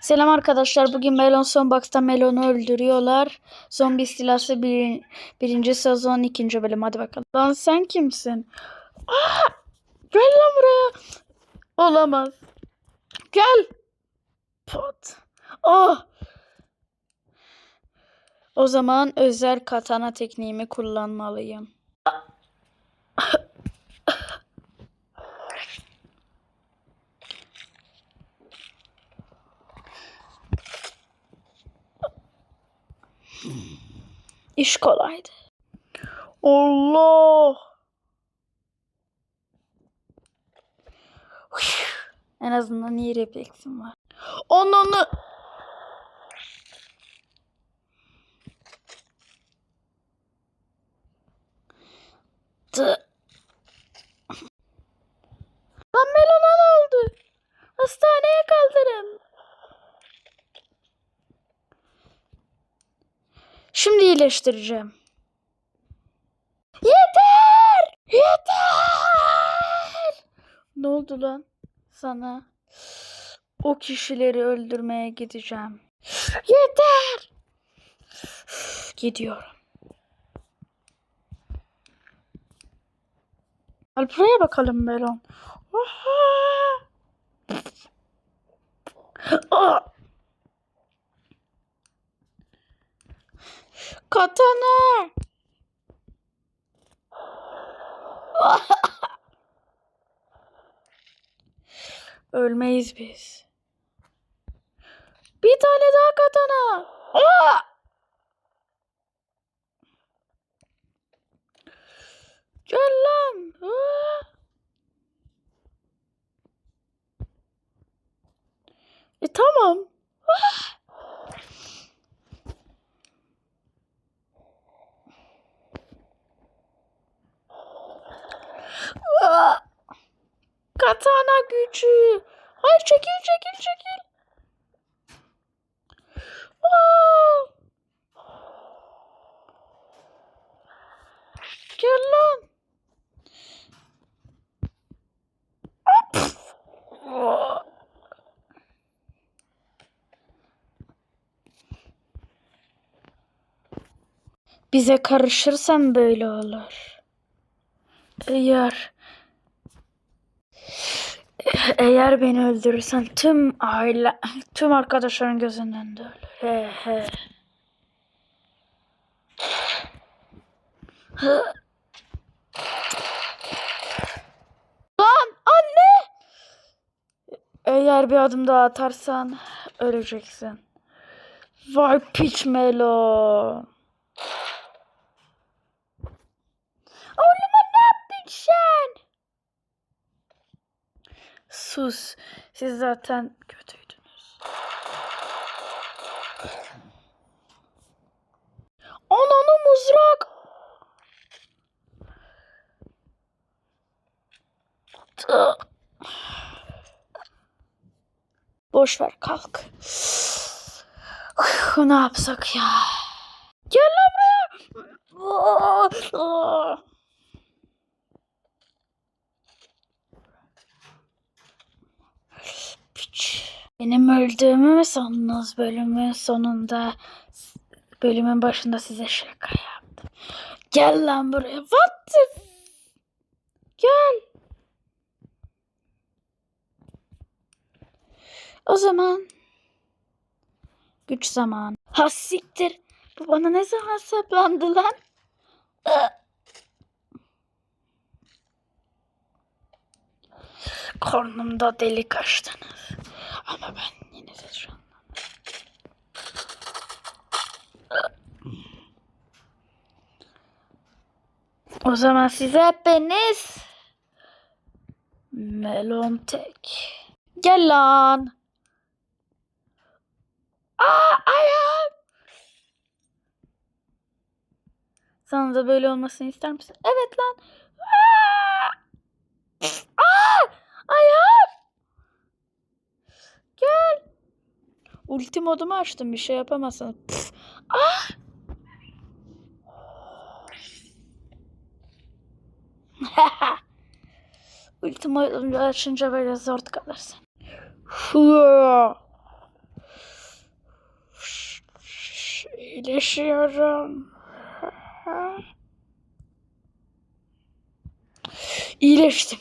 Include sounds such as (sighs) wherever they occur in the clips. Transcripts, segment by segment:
Selam arkadaşlar. Bugün Melon Sonbox'ta Melon'u öldürüyorlar. Zombi istilası bir, birinci sezon ikinci bölüm. Hadi bakalım. Lan sen kimsin? Aa! Gel lan buraya. Olamaz. Gel. Pot. Oh. O zaman özel katana tekniğimi kullanmalıyım. (clears throat) İş kolaydı. Allah. En azından iyi refleksim var. Onunu. Tı. Lan Melon'a ne oldu? Hastaneye kaldırın. Şimdi iyileştireceğim. Yeter! Yeter! Ne oldu lan sana? O kişileri öldürmeye gideceğim. Yeter! Gidiyorum. Al buraya bakalım Melon. Oha! Ah! Katana. (laughs) Ölmeyiz biz. Bir tane daha katana. Aa! Gel lan. Aa! E tamam. Aa! Katana gücü. Hayır çekil çekil çekil. Aa! Gel lan. Aa! Bize karışırsan böyle olur. Eğer eğer beni öldürürsen tüm aile, tüm arkadaşların gözünün önünde ölür. He he. Lan anne! Eğer bir adım daha atarsan öleceksin. Vay piç melon. Sen? Sus. Siz zaten kötüydünüz. Ananı mızrak. Boş ver kalk. Ne yapsak ya? Gel lan buraya. Piç. Benim öldüğümü mü sandınız bölümün sonunda? Bölümün başında size şaka yaptım. Gel lan buraya. What the Gel. O zaman güç zaman. Ha siktir. Bu bana ne zaman saplandı lan? Karnımda delik açtınız. Ama ben yine de şu an. O zaman size hepiniz melon tek. Gel lan. Aa ayağım. Sana da böyle olmasını ister misin? Evet lan. Aa! Aa! Ayağım. Gel. Ulti modumu açtım bir şey yapamazsın. Pf. Ah! (laughs) Ulti modumu açınca böyle zor kalırsın. İyileşiyorum. İyileştim.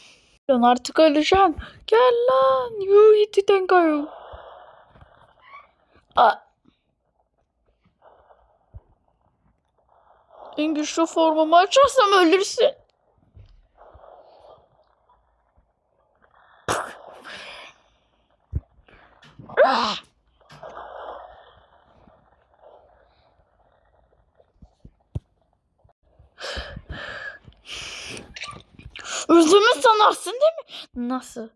Lan artık öleceğim. Gel lan. Yu iti tenkayu. Aa. En güçlü formumu açarsam ölürsün. Ah! Öldüğümü sanarsın değil mi? Nasıl?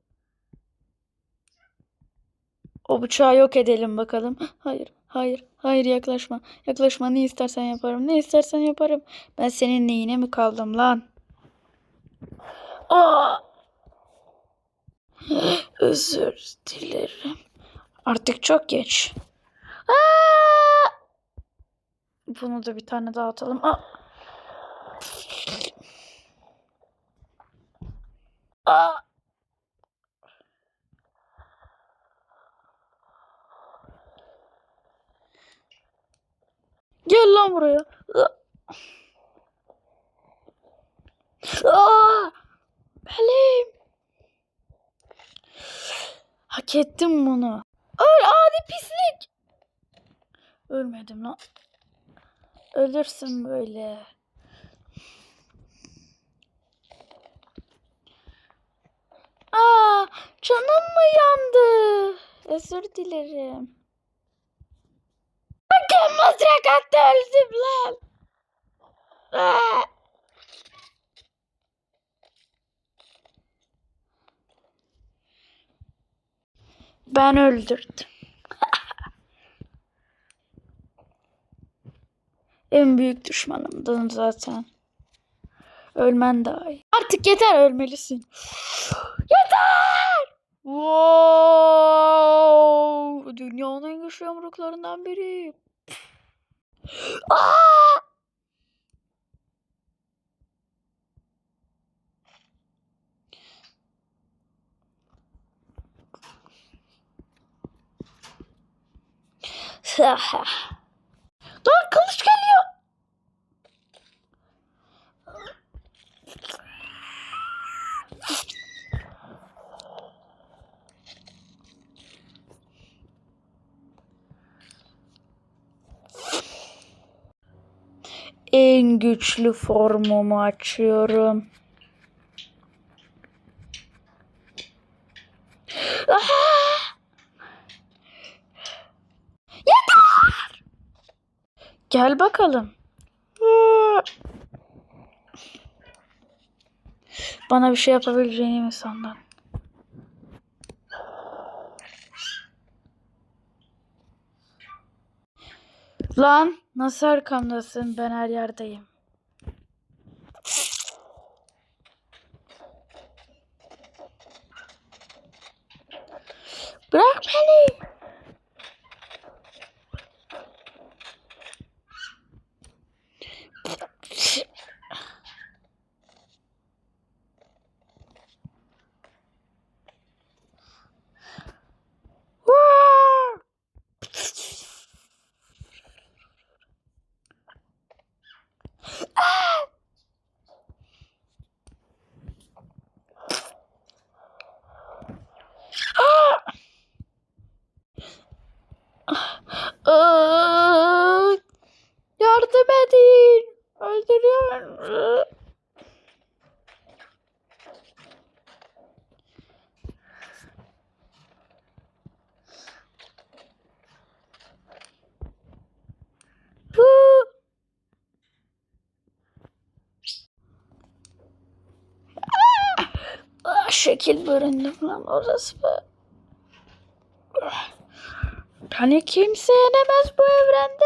O bıçağı yok edelim bakalım. Hayır, hayır, hayır yaklaşma. Yaklaşma ne istersen yaparım. Ne istersen yaparım. Ben senin neyine mi kaldım lan? Aa! Özür dilerim. Artık çok geç. Aa! Bunu da bir tane daha atalım. Aa! Aa! Gel lan buraya. Aa! Belim. Hak ettim bunu. Öl adi pislik. Ölmedim lan. Ölürsün böyle. Aa, canım mı yandı? Özür dilerim. Bakın mızrak attı öldüm lan. Aa! Ben öldürdüm. (laughs) en büyük düşmanımdın zaten. Ölmen daha iyi. Artık yeter ölmelisin. (sighs) yeter! Wow! Dünyanın en güçlü yumruklarından biri. Aa! Dur En güçlü formumu açıyorum. Aha! Yeter! Gel bakalım. Bana bir şey yapabileceğini mi sandın? Lan nasıl arkamdasın? Ben her yerdeyim. Bırak beni. Şekil büründüm lan orası mı? Hani kimse yenemez bu evrende.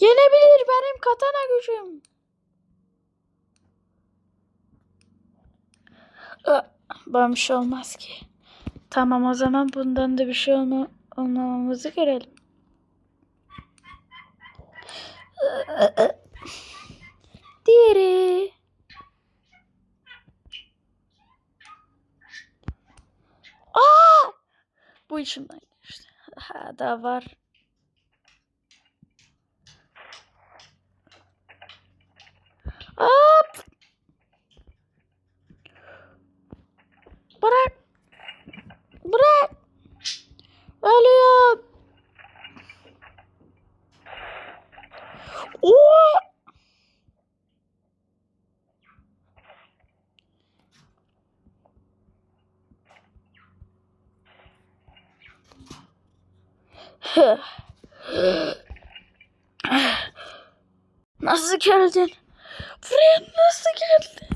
Yenebilir benim katana gücüm. Bana şey olmaz ki. Tamam o zaman bundan da bir şey olma, olmamamızı görelim. Diğeri. Aa! Bu içimden geçti. Ha, daha var. Hop. Bırak. Bırak. Ölüyorum. Oo! Nasıl geldin? Buraya nasıl geldin?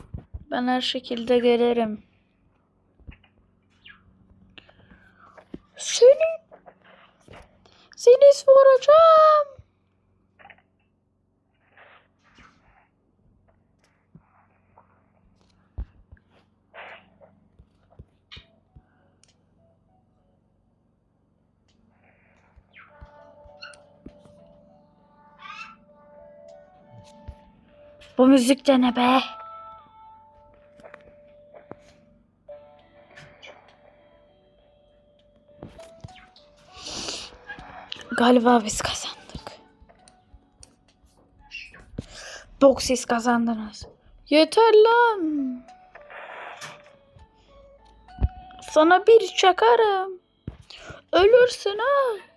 Ben her şekilde gelirim. Seni seni vuracağım. Bu müzik de ne be? Galiba biz kazandık. Bok siz kazandınız. Yeter lan. Sana bir çakarım. Ölürsün ha.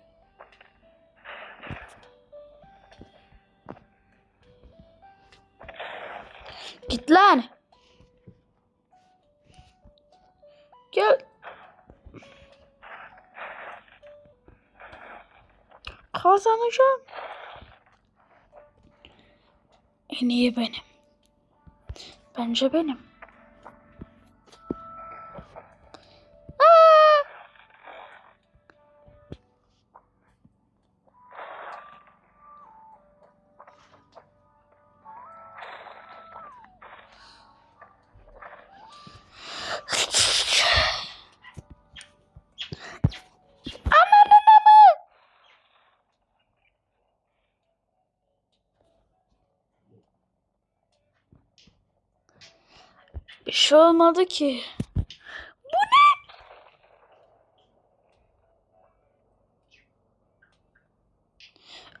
Git lan. Gel. Kazanacağım. En iyi benim. Bence benim. Bir şey olmadı ki. Bu ne?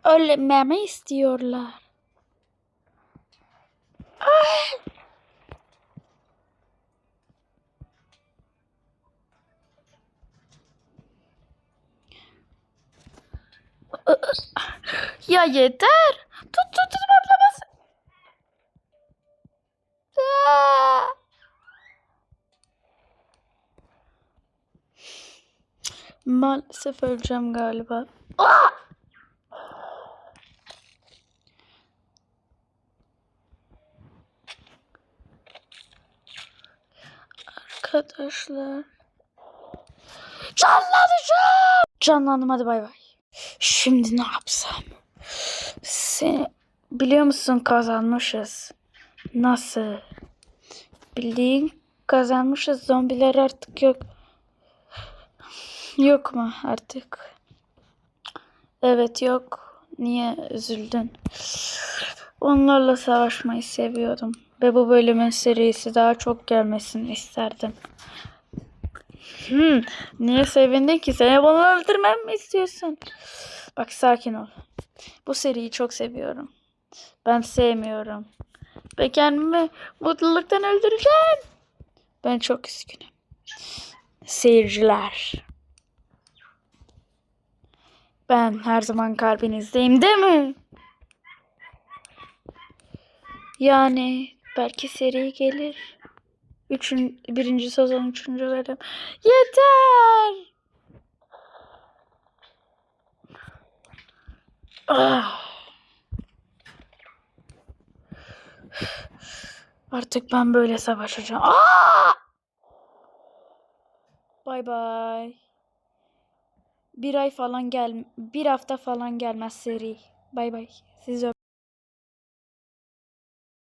Ölmemi istiyorlar. Ay! Ya yeter. Maalesef öleceğim galiba. Aa! Arkadaşlar. Canlanacağım. Canlandım hadi bay bay. Şimdi ne yapsam? Sen biliyor musun kazanmışız. Nasıl? Bildiğin kazanmışız. Zombiler artık yok. Yok mu artık? Evet yok. Niye üzüldün? Onlarla savaşmayı seviyordum. Ve bu bölümün serisi daha çok gelmesini isterdim. Hmm, niye sevindin ki? Seni bunu öldürmem mi istiyorsun? Bak sakin ol. Bu seriyi çok seviyorum. Ben sevmiyorum. Ve kendimi mutluluktan öldüreceğim. Ben çok üzgünüm. Seyirciler. Ben her zaman kalbinizdeyim değil mi? Yani belki seri gelir. Üçün, birinci sezon üçüncü bölüm. Yeter! Ah. Artık ben böyle savaşacağım. Aa! Bay bay. Bir ay falan gel, bir hafta falan gelmez seri. Bay bay. Sizi öp-